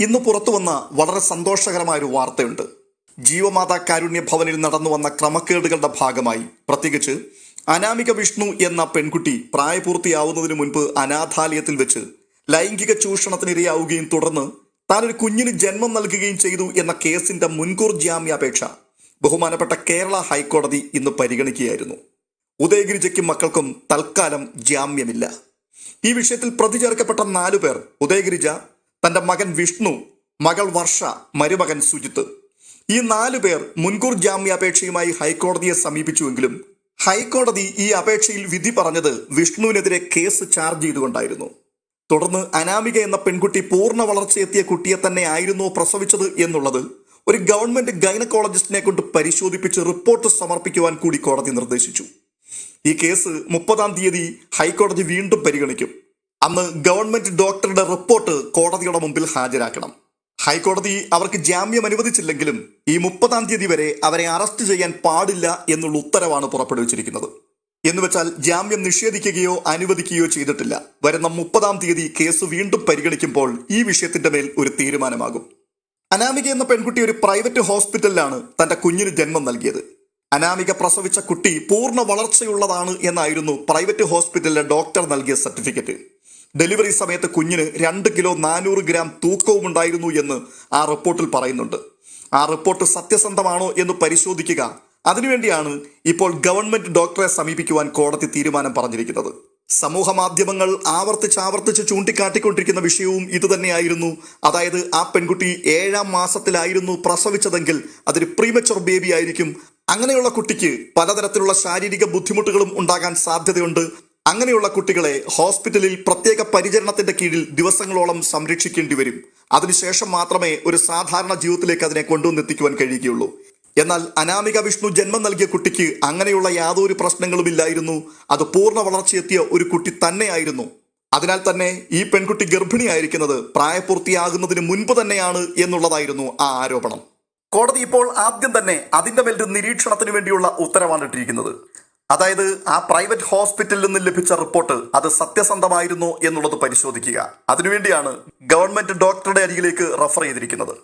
ഇന്ന് പുറത്തു വന്ന വളരെ സന്തോഷകരമായ ഒരു വാർത്തയുണ്ട്. ജീവമാതാ കാരുണ്യ ഭവനിൽ നടന്നു വന്ന ക്രമക്കേടുകളുടെ ഭാഗമായി. പ്രത്യേകിച്ച് അനാമിക വിഷ്ണു എന്ന പെൺകുട്ടി പ്രായപൂർത്തിയാവുന്നതിന് മുൻപ് അനാഥാലയത്തിൽ വെച്ച് ലൈംഗിക ചൂഷണത്തിനിരയാവുകയും തുടർന്ന് താൻ ഒരു കുഞ്ഞിന് ജന്മം നൽകുകയും ചെയ്തു എന്ന കേസിന്റെ മുൻകൂർ ജാമ്യാപേക്ഷ ബഹുമാനപ്പെട്ട കേരള ഹൈക്കോടതി ഇന്ന് പരിഗണിക്കുകയായിരുന്നു. ഉദയഗിരിജയ്ക്കും മക്കൾക്കും തൽക്കാലം ജാമ്യമില്ല. ഈ വിഷയത്തിൽ പ്രതി ചേർക്കപ്പെട്ട നാലു പേർ ഉദയഗിരിജ തന്റെ മകൻ വിഷ്ണു മകൾ വർഷ മരുമകൻ സുജിത്ത്. ഈ നാലു പേർ മുൻകൂർ ജാമ്യാപേക്ഷയുമായി ഹൈക്കോടതിയെ സമീപിച്ചുവെങ്കിലും ഹൈക്കോടതി ഈ അപേക്ഷയിൽ വിധി പറഞ്ഞത് വിഷ്ണുവിനെതിരെ കേസ് ചാർജ് ചെയ്തുകൊണ്ടായിരുന്നു. തുടർന്ന് അനാമിക എന്ന പെൺകുട്ടി പൂർണ വളർച്ചയെത്തിയ കുട്ടിയെ തന്നെ ആയിരുന്നു പ്രസവിച്ചത് എന്നുള്ളത് ഒരു ഗവൺമെന്റ് ഗൈനക്കോളജിസ്റ്റിനെ കൊണ്ട് പരിശോധിപ്പിച്ച് റിപ്പോർട്ട് സമർപ്പിക്കുവാൻ കൂടി കോടതി നിർദ്ദേശിച്ചു. ഈ കേസ് മുപ്പതാം തീയതി ഹൈക്കോടതി വീണ്ടും പരിഗണിക്കും. അന്ന് ഗവൺമെന്റ് ഡോക്ടറുടെ റിപ്പോർട്ട് കോടതിയുടെ മുമ്പിൽ ഹാജരാക്കണം. ഹൈക്കോടതി അവർക്ക് ജാമ്യം അനുവദിച്ചില്ലെങ്കിലും ഈ മുപ്പതാം തീയതി വരെ അവരെ അറസ്റ്റ് ചെയ്യാൻ പാടില്ല എന്നുള്ള ഉത്തരവാണ് പുറപ്പെടുവിച്ചിരിക്കുന്നത്. എന്നുവെച്ചാൽ ജാമ്യം നിഷേധിക്കുകയോ അനുവദിക്കുകയോ ചെയ്തിട്ടില്ല. വരുന്ന മുപ്പതാം തീയതി കേസ് വീണ്ടും പരിഗണിക്കുമ്പോൾ ഈ വിഷയത്തിന്റെ മേൽ ഒരു തീരുമാനമാകും. അനാമിക എന്ന പെൺകുട്ടി ഒരു പ്രൈവറ്റ് ഹോസ്പിറ്റലിലാണ് തന്റെ കുഞ്ഞിന് ജന്മം നൽകിയത്. അനാമിക പ്രസവിച്ച കുട്ടി പൂർണ വളർച്ചയുള്ളതാണ് എന്നായിരുന്നു പ്രൈവറ്റ് ഹോസ്പിറ്റലിലെ ഡോക്ടർ നൽകിയ സർട്ടിഫിക്കറ്റ്. ഡെലിവറി സമയത്ത് കുഞ്ഞിന് രണ്ട് കിലോ നാനൂറ് ഗ്രാം തൂക്കവും ഉണ്ടായിരുന്നു എന്ന് ആ റിപ്പോർട്ടിൽ പറയുന്നുണ്ട്. ആ റിപ്പോർട്ട് സത്യസന്ധമാണോ എന്ന് പരിശോധിക്കുക. അതിനുവേണ്ടിയാണ് ഇപ്പോൾ ഗവൺമെന്റ് ഡോക്ടറെ സമീപിക്കുവാൻ കോടതി തീരുമാനം പറഞ്ഞിരിക്കുന്നത്. സമൂഹ മാധ്യമങ്ങൾ ആവർത്തിച്ചാവർത്തിച്ച് ആവർത്തിച്ച് ചൂണ്ടിക്കാട്ടിക്കൊണ്ടിരിക്കുന്ന വിഷയവും ഇതുതന്നെയായിരുന്നു അതായത് ആ പെൺകുട്ടി ഏഴാം മാസത്തിലായിരുന്നു പ്രസവിച്ചതെങ്കിൽ അതൊരു പ്രീമച്ചുർ ബേബി ആയിരിക്കും. അങ്ങനെയുള്ള കുട്ടിക്ക് പലതരത്തിലുള്ള ശാരീരിക ബുദ്ധിമുട്ടുകളും ഉണ്ടാകാൻ സാധ്യതയുണ്ട്. അങ്ങനെയുള്ള കുട്ടികളെ ഹോസ്പിറ്റലിൽ പ്രത്യേക പരിചരണത്തിന്റെ കീഴിൽ ദിവസങ്ങളോളം സംരക്ഷിക്കേണ്ടി വരും. അതിനുശേഷം മാത്രമേ ഒരു സാധാരണ ജീവിതത്തിലേക്ക് അതിനെ കൊണ്ടുവന്നെത്തിക്കുവാൻ കഴിയുകയുള്ളൂ. എന്നാൽ അനാമിക വിഷ്ണു ജന്മം നൽകിയ കുട്ടിക്ക് അങ്ങനെയുള്ള യാതൊരു പ്രശ്നങ്ങളും ഇല്ലായിരുന്നു. അത് പൂർണ വളർച്ചയെത്തിയ ഒരു കുട്ടി തന്നെയായിരുന്നു. അതിനാൽ തന്നെ ഈ പെൺകുട്ടി ഗർഭിണിയായിരിക്കുന്നത് പ്രായപൂർത്തിയാകുന്നതിന് മുൻപ് തന്നെയാണ് എന്നുള്ളതായിരുന്നു ആ ആരോപണം. കോടതി ഇപ്പോൾ ആദ്യം തന്നെ അതിന്റെ മേൽ നിരീക്ഷണത്തിന് വേണ്ടിയുള്ള ഉത്തരവാണ് ഇട്ടിരിക്കുന്നത്. അതായത് ആ പ്രൈവറ്റ് ഹോസ്പിറ്റലിൽ നിന്ന് ലഭിച്ച റിപ്പോർട്ട് അത് സത്യസന്ധമായിരുന്നോ എന്നുള്ളത് പരിശോധിക്കുക. അതിനുവേണ്ടിയാണ് ഗവൺമെന്റ് ഡോക്ടറുടെ അരികിലേക്ക് റഫർ ചെയ്തിരിക്കുന്നത്.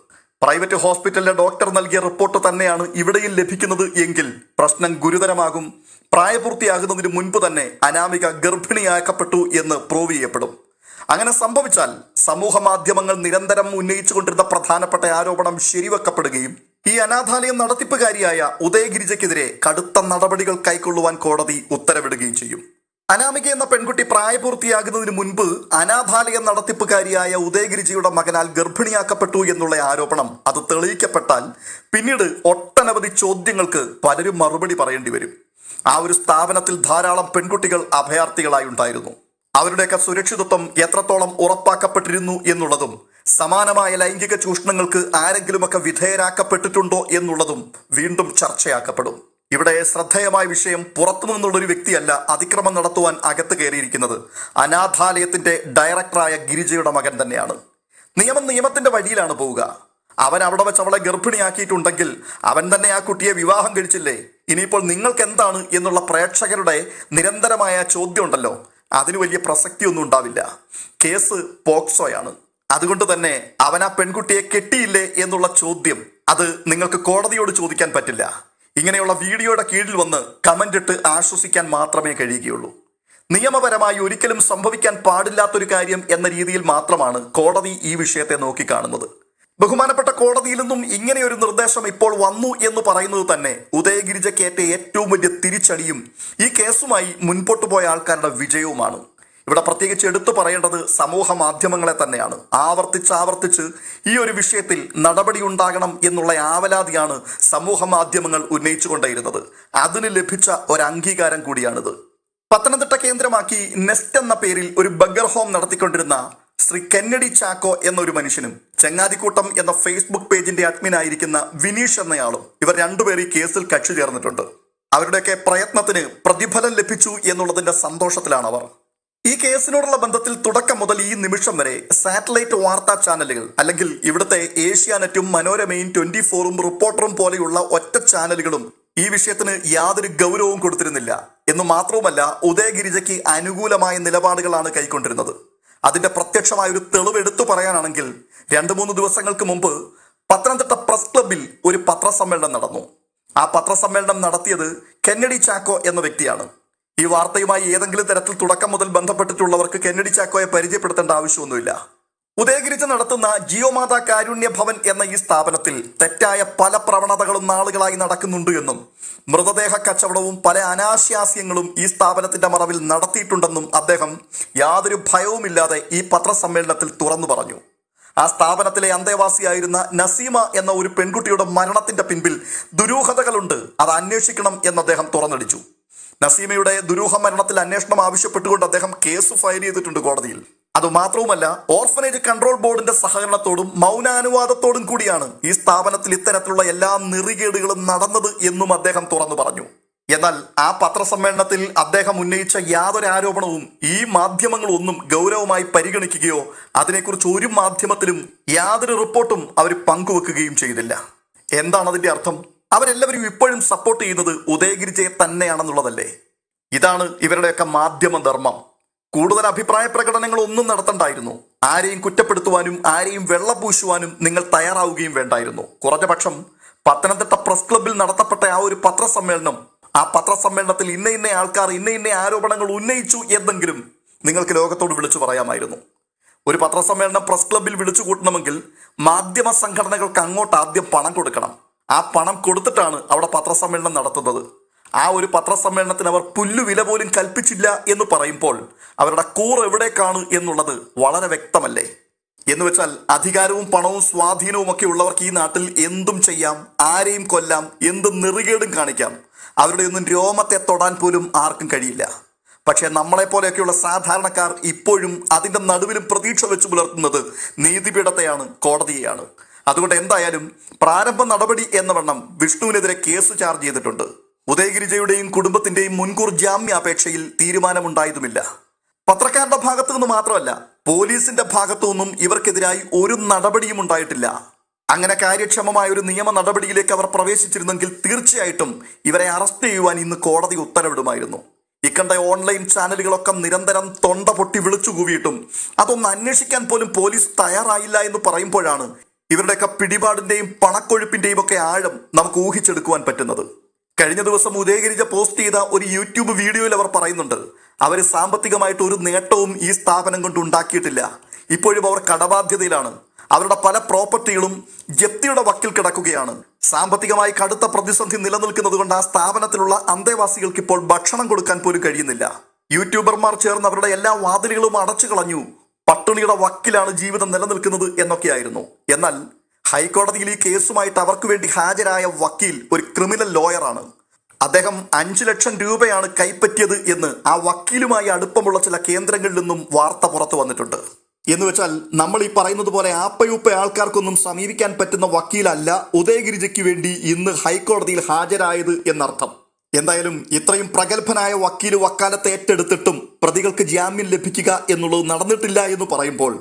പ്രൈവറ്റ് ഹോസ്പിറ്റലിലെ ഡോക്ടർ നൽകിയ റിപ്പോർട്ട് തന്നെയാണ് ഇവിടെയും ലഭിക്കുന്നത് എങ്കിൽ പ്രശ്നം ഗുരുതരമാകും. പ്രായപൂർത്തിയാകുന്നതിന് മുൻപ് തന്നെ അനാമിക ഗർഭിണിയാക്കപ്പെട്ടു എന്ന് പ്രൂവ് ചെയ്യപ്പെടും. അങ്ങനെ സംഭവിച്ചാൽ സമൂഹ മാധ്യമങ്ങൾ നിരന്തരം ഉന്നയിച്ചുകൊണ്ടിരുന്ന പ്രധാനപ്പെട്ട ആരോപണം ശരിവെക്കപ്പെടുകയും ഈ അനാഥാലയം നടത്തിപ്പുകാരിയായ ഉദയഗിരിജയ്ക്കെതിരെ കടുത്ത നടപടികൾ കൈക്കൊള്ളുവാൻ കോടതി ഉത്തരവിടുകയും ചെയ്യും. അനാമിക എന്ന പെൺകുട്ടി പ്രായപൂർത്തിയാകുന്നതിന് മുൻപ് അനാഥാലയം നടത്തിപ്പുകാരിയായ ഉദയഗിരിജിയുടെ മകനാൽ ഗർഭിണിയാക്കപ്പെട്ടു എന്നുള്ള ആരോപണം അത് തെളിയിക്കപ്പെട്ടാൽ പിന്നീട് ഒട്ടനവധി ചോദ്യങ്ങൾക്ക് പലരും മറുപടി പറയേണ്ടി വരും. ആ ഒരു സ്ഥാപനത്തിൽ ധാരാളം പെൺകുട്ടികൾ അഭയാർത്ഥികളായി ഉണ്ടായിരുന്നു. അവരുടെയൊക്കെ സുരക്ഷിതത്വം എത്രത്തോളം ഉറപ്പാക്കപ്പെട്ടിരുന്നു എന്നുള്ളതും സമാനമായ ലൈംഗിക ചൂഷണങ്ങൾക്ക് ആരെങ്കിലുമൊക്കെ വിധേയരാക്കപ്പെട്ടിട്ടുണ്ടോ എന്നുള്ളതും വീണ്ടും ചർച്ചയാക്കപ്പെടും. ഇവിടെ ശ്രദ്ധേയമായ വിഷയം പുറത്തു നിന്നുള്ളൊരു വ്യക്തിയല്ല അതിക്രമം നടത്തുവാൻ അകത്ത് കയറിയിരിക്കുന്നത്. അനാഥാലയത്തിന്റെ ഡയറക്ടറായ ഗിരിജയുടെ മകൻ തന്നെയാണ്. നിയമം നിയമത്തിന്റെ വഴിയിലാണ് പോവുക. അവൻ അവിടെ വെച്ച് അവളെ ഗർഭിണിയാക്കിയിട്ടുണ്ടെങ്കിൽ അവൻ തന്നെ ആ കുട്ടിയെ വിവാഹം കഴിച്ചില്ലേ? ഇനിയിപ്പോൾ നിങ്ങൾക്ക് എന്താണ് എന്നുള്ള പ്രേക്ഷകരുടെ നിരന്തരമായ ചോദ്യം ഉണ്ടല്ലോ അതിന് വലിയ പ്രസക്തിയൊന്നും ഉണ്ടാവില്ല. കേസ് പോക്സോയാണ്. അതുകൊണ്ട് തന്നെ അവൻ ആ പെൺകുട്ടിയെ കെട്ടിയില്ലേ എന്നുള്ള ചോദ്യം അത് നിങ്ങൾക്ക് കോടതിയോട് ചോദിക്കാൻ പറ്റില്ല. ഇങ്ങനെയുള്ള വീഡിയോയുടെ കീഴിൽ വന്ന് കമന്റ് ഇട്ട് ആശ്വസിക്കാൻ മാത്രമേ കഴിയുകയുള്ളൂ. നിയമപരമായി ഒരിക്കലും സംഭവിക്കാൻ പാടില്ലാത്തൊരു കാര്യം എന്ന രീതിയിൽ മാത്രമാണ് കോടതി ഈ വിഷയത്തെ നോക്കിക്കാണുന്നത്. ബഹുമാനപ്പെട്ട കോടതിയിൽ നിന്നും ഇങ്ങനെ ഒരു നിർദ്ദേശം ഇപ്പോൾ വന്നു എന്ന് പറയുന്നത് തന്നെ ഉദയഗിരിജക്കേറ്റ ഏറ്റവും വലിയ തിരിച്ചടിയും ഈ കേസുമായി മുൻപോട്ടു പോയ ആൾക്കാരുടെ വിജയവുമാണ്. ഇവിടെ പ്രത്യേകിച്ച് എടുത്തു പറയേണ്ടത് സമൂഹ മാധ്യമങ്ങളെ തന്നെയാണ്. ആവർത്തിച്ച് ആവർത്തിച്ച് ഈ ഒരു വിഷയത്തിൽ നടപടി ഉണ്ടാകണം എന്നുള്ള ആവലാതിയാണ് സമൂഹ മാധ്യമങ്ങൾ ഉന്നയിച്ചുകൊണ്ടേയിരുന്നത്. അതിന് ലഭിച്ച ഒരു അംഗീകാരം കൂടിയാണിത്. പത്തനംതിട്ട കേന്ദ്രമാക്കി നെസ്റ്റ് എന്ന പേരിൽ ഒരു ബഗർ ഹോം നടത്തിക്കൊണ്ടിരുന്ന ശ്രീ കെന്നഡി ചാക്കോ എന്നൊരു മനുഷ്യനും ചങ്ങാതിക്കൂട്ടം എന്ന ഫേസ്ബുക്ക് പേജിന്റെ അഡ്മിനായിരിക്കുന്ന വിനീഷ് എന്നയാളും ഇവർ രണ്ടുപേർ ഈ കേസിൽ കക്ഷി ചേർന്നിട്ടുണ്ട്. അവരുടെയൊക്കെ പ്രയത്നത്തിന് പ്രതിഫലം ലഭിച്ചു എന്നുള്ളതിന്റെ സന്തോഷത്തിലാണ് അവർ ഈ കേസിനോടുള്ള ബന്ധത്തിൽ തുടക്കം മുതൽ ഈ നിമിഷം വരെ സാറ്റലൈറ്റ് വാർത്താ ചാനലുകൾ അല്ലെങ്കിൽ ഇവിടുത്തെ ഏഷ്യാനെറ്റും മനോരമയും ട്വന്റി ഫോറും റിപ്പോർട്ടറും പോലെയുള്ള ഒറ്റ ചാനലുകളും ഈ വിഷയത്തിന് യാതൊരു ഗൗരവവും കൊടുത്തിരുന്നില്ല. എന്ന് മാത്രവുമല്ല ഉദയഗിരിജയ്ക്ക് അനുകൂലമായ നിലപാടുകളാണ് കൈക്കൊണ്ടിരുന്നത്. അതിന്റെ പ്രത്യക്ഷമായ ഒരു തെളിവ് എടുത്തു പറയാനാണെങ്കിൽ രണ്ടു മൂന്ന് ദിവസങ്ങൾക്ക് മുമ്പ് പത്തനംതിട്ട പ്രസ് ക്ലബിൽ ഒരു പത്രസമ്മേളനം നടന്നു. ആ പത്രസമ്മേളനം നടത്തിയത് കെന്നഡി ചാക്കോ എന്ന വ്യക്തിയാണ്. ഈ വാർത്തയുമായി ഏതെങ്കിലും തരത്തിൽ തുടക്കം മുതൽ ബന്ധപ്പെട്ടിട്ടുള്ളവർക്ക് കെന്നഡി ചാക്കോയെ പരിചയപ്പെടുത്തേണ്ട ആവശ്യമൊന്നുമില്ല. ഉദയഗിരിച്ച് നടത്തുന്ന ജിയോമാതാ കാരുണ്യ ഭവൻ എന്ന ഈ സ്ഥാപനത്തിൽ തെറ്റായ പല പ്രവണതകളും നാളുകളായി നടക്കുന്നുണ്ട് എന്നും മൃതദേഹ കച്ചവടവും പല അനാശാസ്യങ്ങളും ഈ സ്ഥാപനത്തിന്റെ മറവിൽ നടത്തിയിട്ടുണ്ടെന്നും അദ്ദേഹം യാതൊരു ഭയവുമില്ലാതെ ഈ പത്രസമ്മേളനത്തിൽ തുറന്നു പറഞ്ഞു. ആ സ്ഥാപനത്തിലെ അന്തേവാസിയായിരുന്ന നസീമ എന്ന ഒരു പെൺകുട്ടിയുടെ മരണത്തിന്റെ പിൻപിൽ ദുരൂഹതകളുണ്ട്. അത് അന്വേഷിക്കണം എന്ന് അദ്ദേഹം തുറന്നടിച്ചു. നസീമയുടെ ദുരൂഹ മരണത്തിൽ അന്വേഷണം ആവശ്യപ്പെട്ടുകൊണ്ട് അദ്ദേഹം കേസ് ഫയൽ ചെയ്തിട്ടുണ്ട് കോടതിയിൽ. അതുമാത്രവുമല്ല ഓർഫനേജ് കൺട്രോൾ ബോർഡിന്റെ സഹകരണത്തോടും മൗനാനുവാദത്തോടും കൂടിയാണ് ഈ സ്ഥാപനത്തിൽ ഇത്തരത്തിലുള്ള എല്ലാ നെറികേടുകളും നടന്നത് എന്നും അദ്ദേഹം തുറന്നു പറഞ്ഞു. എന്നാൽ ആ പത്രസമ്മേളനത്തിൽ അദ്ദേഹം ഉന്നയിച്ച യാതൊരു ആരോപണവും ഈ മാധ്യമങ്ങളൊന്നും ഗൗരവമായി പരിഗണിക്കുകയോ അതിനെക്കുറിച്ച് ഒരു മാധ്യമത്തിലും യാതൊരു റിപ്പോർട്ടും അവർ പങ്കുവെക്കുകയും ചെയ്തില്ല. എന്താണ് അർത്ഥം? അവരെല്ലാവരും ഇപ്പോഴും സപ്പോർട്ട് ചെയ്യുന്നത് ഉദയഗിരിജയെ തന്നെയാണെന്നുള്ളതല്ലേ? ഇതാണ് ഇവരുടെയൊക്കെ മാധ്യമ ധർമ്മം. കൂടുതൽ അഭിപ്രായ പ്രകടനങ്ങൾ ഒന്നും നടത്തണ്ടായിരുന്നു. ആരെയും കുറ്റപ്പെടുത്തുവാനും ആരെയും വെള്ളപൂശുവാനും നിങ്ങൾ തയ്യാറാവുകയും വേണ്ടായിരുന്നു. കുറഞ്ഞ പക്ഷം പത്തനംതിട്ട പ്രസ് ക്ലബിൽ നടത്തപ്പെട്ട ആ ഒരു പത്രസമ്മേളനം ആ പത്രസമ്മേളനത്തിൽ ഇന്ന ഇന്ന ആൾക്കാർ ഇന്ന ഇന്ന ആരോപണങ്ങൾ ഉന്നയിച്ചു എന്നെങ്കിലും നിങ്ങൾക്ക് ലോകത്തോട് വിളിച്ചു പറയാമായിരുന്നു. ഒരു പത്രസമ്മേളനം പ്രസ് ക്ലബിൽ വിളിച്ചു കൂട്ടണമെങ്കിൽ മാധ്യമ സംഘടനകൾക്ക് അങ്ങോട്ട് ആദ്യം പണം കൊടുക്കണം. ആ പണം കൊടുത്തിട്ടാണ് അവിടെ പത്രസമ്മേളനം നടത്തുന്നത്. ആ ഒരു പത്രസമ്മേളനത്തിന് അവർ പുല്ലുവില പോലും കൽപ്പിച്ചില്ല എന്ന് പറയുമ്പോൾ അവരുടെ കൂർ എവിടേക്കാണ് എന്നുള്ളത് വളരെ വ്യക്തമല്ലേ? എന്ന് വെച്ചാൽ അധികാരവും പണവും സ്വാധീനവും ഒക്കെ ഉള്ളവർക്ക് ഈ നാട്ടിൽ എന്തും ചെയ്യാം ആരെയും കൊല്ലാം എന്ത് നെറുകേടും കാണിക്കാം. അവരുടെ ഒന്നും രോമത്തെ തൊടാൻ പോലും ആർക്കും കഴിയില്ല. പക്ഷേ നമ്മളെപ്പോലെയൊക്കെയുള്ള സാധാരണക്കാർ ഇപ്പോഴും അതിന്റെ നടുവിലും പ്രതീക്ഷ വെച്ച് പുലർത്തുന്നത് നീതിപീഠത്തെയാണ് കോടതിയെയാണ്. അതുകൊണ്ട് എന്തായാലും പ്രാരംഭ നടപടി എന്ന വണ്ണം വിഷ്ണുവിനെതിരെ കേസ് ചാർജ് ചെയ്തിട്ടുണ്ട്. ഉദയഗിരിജയുടെയും കുടുംബത്തിന്റെയും മുൻകൂർ ജാമ്യാപേക്ഷയിൽ തീരുമാനമുണ്ടായതുമില്ല. പത്രക്കാരുടെ ഭാഗത്തു നിന്ന് മാത്രമല്ല പോലീസിന്റെ ഭാഗത്തു നിന്നും ഇവർക്കെതിരായി ഒരു നടപടിയും ഉണ്ടായിട്ടില്ല. അങ്ങനെ കാര്യക്ഷമമായ ഒരു നിയമ നടപടിയിലേക്ക് അവർ പ്രവേശിച്ചിരുന്നെങ്കിൽ തീർച്ചയായിട്ടും ഇവരെ അറസ്റ്റ് ചെയ്യുവാൻ ഇന്ന് കോടതി ഉത്തരവിടുമായിരുന്നു. ഇക്കണ്ട ഓൺലൈൻ ചാനലുകളൊക്കെ നിരന്തരം തൊണ്ട പൊട്ടി വിളിച്ചു കൂവിയിട്ടും അതൊന്ന് അന്വേഷിക്കാൻ പോലും പോലീസ് തയ്യാറായില്ല എന്ന് പറയുമ്പോഴാണ് ഇവരുടെയൊക്കെ പിടിപാടിന്റെയും പണക്കൊഴുപ്പിന്റെയും ഒക്കെ ആഴം നമുക്ക് ഊഹിച്ചെടുക്കുവാൻ പറ്റുന്നത്. കഴിഞ്ഞ ദിവസം ഉദയഗിരിജ പോസ്റ്റ് ചെയ്ത ഒരു യൂട്യൂബ് വീഡിയോയിൽ അവർ പറയുന്നുണ്ട് അവർ സാമ്പത്തികമായിട്ട് ഒരു നേട്ടവും ഈ സ്ഥാപനം കൊണ്ട് ഉണ്ടാക്കിയിട്ടില്ല. ഇപ്പോഴും അവർ കടബാധ്യതയിലാണ്. അവരുടെ പല പ്രോപ്പർട്ടികളും ജപ്തിയുടെ വക്കിൽ കിടക്കുകയാണ്. സാമ്പത്തികമായി കടുത്ത പ്രതിസന്ധി നിലനിൽക്കുന്നത് കൊണ്ട് ആ സ്ഥാപനത്തിലുള്ള അന്തേവാസികൾക്ക് ഇപ്പോൾ ഭക്ഷണം കൊടുക്കാൻ പോലും കഴിയുന്നില്ല. യൂട്യൂബർമാർ ചേർന്ന് അവരുടെ എല്ലാ വാതിലുകളും അടച്ചു കളഞ്ഞു പട്ടിണിയുടെ വക്കിലാണ് ജീവിതം നിലനിൽക്കുന്നത് എന്നൊക്കെയായിരുന്നു. എന്നാൽ ഹൈക്കോടതിയിൽ ഈ കേസുമായിട്ട് അവർക്ക് വേണ്ടി ഹാജരായ വക്കീൽ ഒരു ക്രിമിനൽ ലോയറാണ്. അദ്ദേഹം അഞ്ചു ലക്ഷം രൂപയാണ് കൈപ്പറ്റിയത് എന്ന് ആ വക്കീലുമായി അടുപ്പമുള്ള ചില കേന്ദ്രങ്ങളിൽ നിന്നും വാർത്ത പുറത്തു വന്നിട്ടുണ്ട്. എന്ന് വെച്ചാൽ നമ്മൾ ഈ പറയുന്നത് പോലെ ആപ്പയുപ്പ ആൾക്കാർക്കൊന്നും സമീപിക്കാൻ പറ്റുന്ന വക്കീലല്ല ഉദയഗിരിജയ്ക്ക് വേണ്ടി ഇന്ന് ഹൈക്കോടതിയിൽ ഹാജരായത് എന്നർത്ഥം. എന്തായാലും ഇത്രയും പ്രഗത്ഭനായ വക്കീൽ വക്കാലത്ത് ഏറ്റെടുത്തിട്ടും പ്രതികൾക്ക് ജാമ്യം ലഭിക്കുക എന്നുള്ളത് നടന്നിട്ടില്ല എന്ന് പറയുമ്പോൾ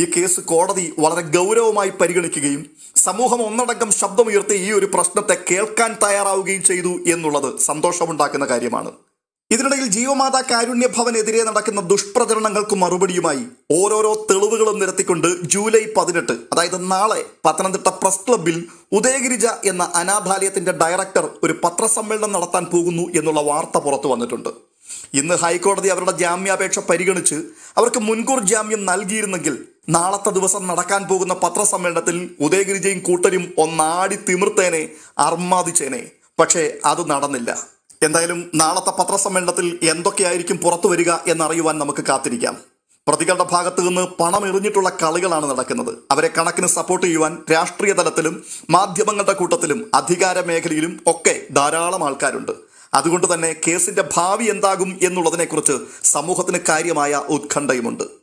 ഈ കേസ് കോടതി വളരെ ഗൗരവമായി പരിഗണിക്കുകയും സമൂഹം ഒന്നടങ്കം ശബ്ദമുയർത്തി ഈ ഒരു പ്രശ്നത്തെ കേൾക്കാൻ തയ്യാറാവുകയും ചെയ്തു എന്നുള്ളത് സന്തോഷമുണ്ടാക്കുന്ന കാര്യമാണ്. ഇതിനിടയിൽ ജീവമാതാ കാരുണ്യ ഭവനെതിരെ നടക്കുന്ന ദുഷ്പ്രചരണങ്ങൾക്ക് മറുപടിയുമായി ഓരോരോ തെളിവുകളും നിരത്തിക്കൊണ്ട് ജൂലൈ പതിനെട്ട് അതായത് നാളെ പത്തനംതിട്ട പ്രസ് ക്ലബിൽ ഉദയഗിരിജ എന്ന അനാഥാലയത്തിന്റെ ഡയറക്ടർ ഒരു പത്രസമ്മേളനം നടത്താൻ പോകുന്നു എന്നുള്ള വാർത്ത പുറത്തു വന്നിട്ടുണ്ട്. ഇന്ന് ഹൈക്കോടതി അവരുടെ ജാമ്യാപേക്ഷ പരിഗണിച്ച് അവർക്ക് മുൻകൂർ ജാമ്യം നൽകിയിരുന്നെങ്കിൽ നാളത്തെ ദിവസം നടക്കാൻ പോകുന്ന പത്രസമ്മേളനത്തിൽ ഉദയഗിരിജയും കൂട്ടരും ഒന്നാടി തിമിർത്തേനെ അർമാദിച്ചേനെ. പക്ഷേ അത് നടന്നില്ല. എന്തായാലും നാളത്തെ പത്രസമ്മേളനത്തിൽ എന്തൊക്കെയായിരിക്കും പുറത്തു വരിക എന്നറിയുവാൻ നമുക്ക് കാത്തിരിക്കാം. പ്രതികളുടെ ഭാഗത്തു നിന്ന് പണം എറിഞ്ഞിട്ടുള്ള കളികളാണ് നടക്കുന്നത്. അവരെ കണക്കിന് സപ്പോർട്ട് ചെയ്യുവാൻ രാഷ്ട്രീയ തലത്തിലും മാധ്യമങ്ങളുടെ കൂട്ടത്തിലും അധികാര മേഖലയിലും ഒക്കെ ധാരാളം ആൾക്കാരുണ്ട്. അതുകൊണ്ട് തന്നെ കേസിന്റെ ഭാവി എന്താകും എന്നുള്ളതിനെക്കുറിച്ച് സമൂഹത്തിന് കാര്യമായ ഉത്കണ്ഠയുമുണ്ട്.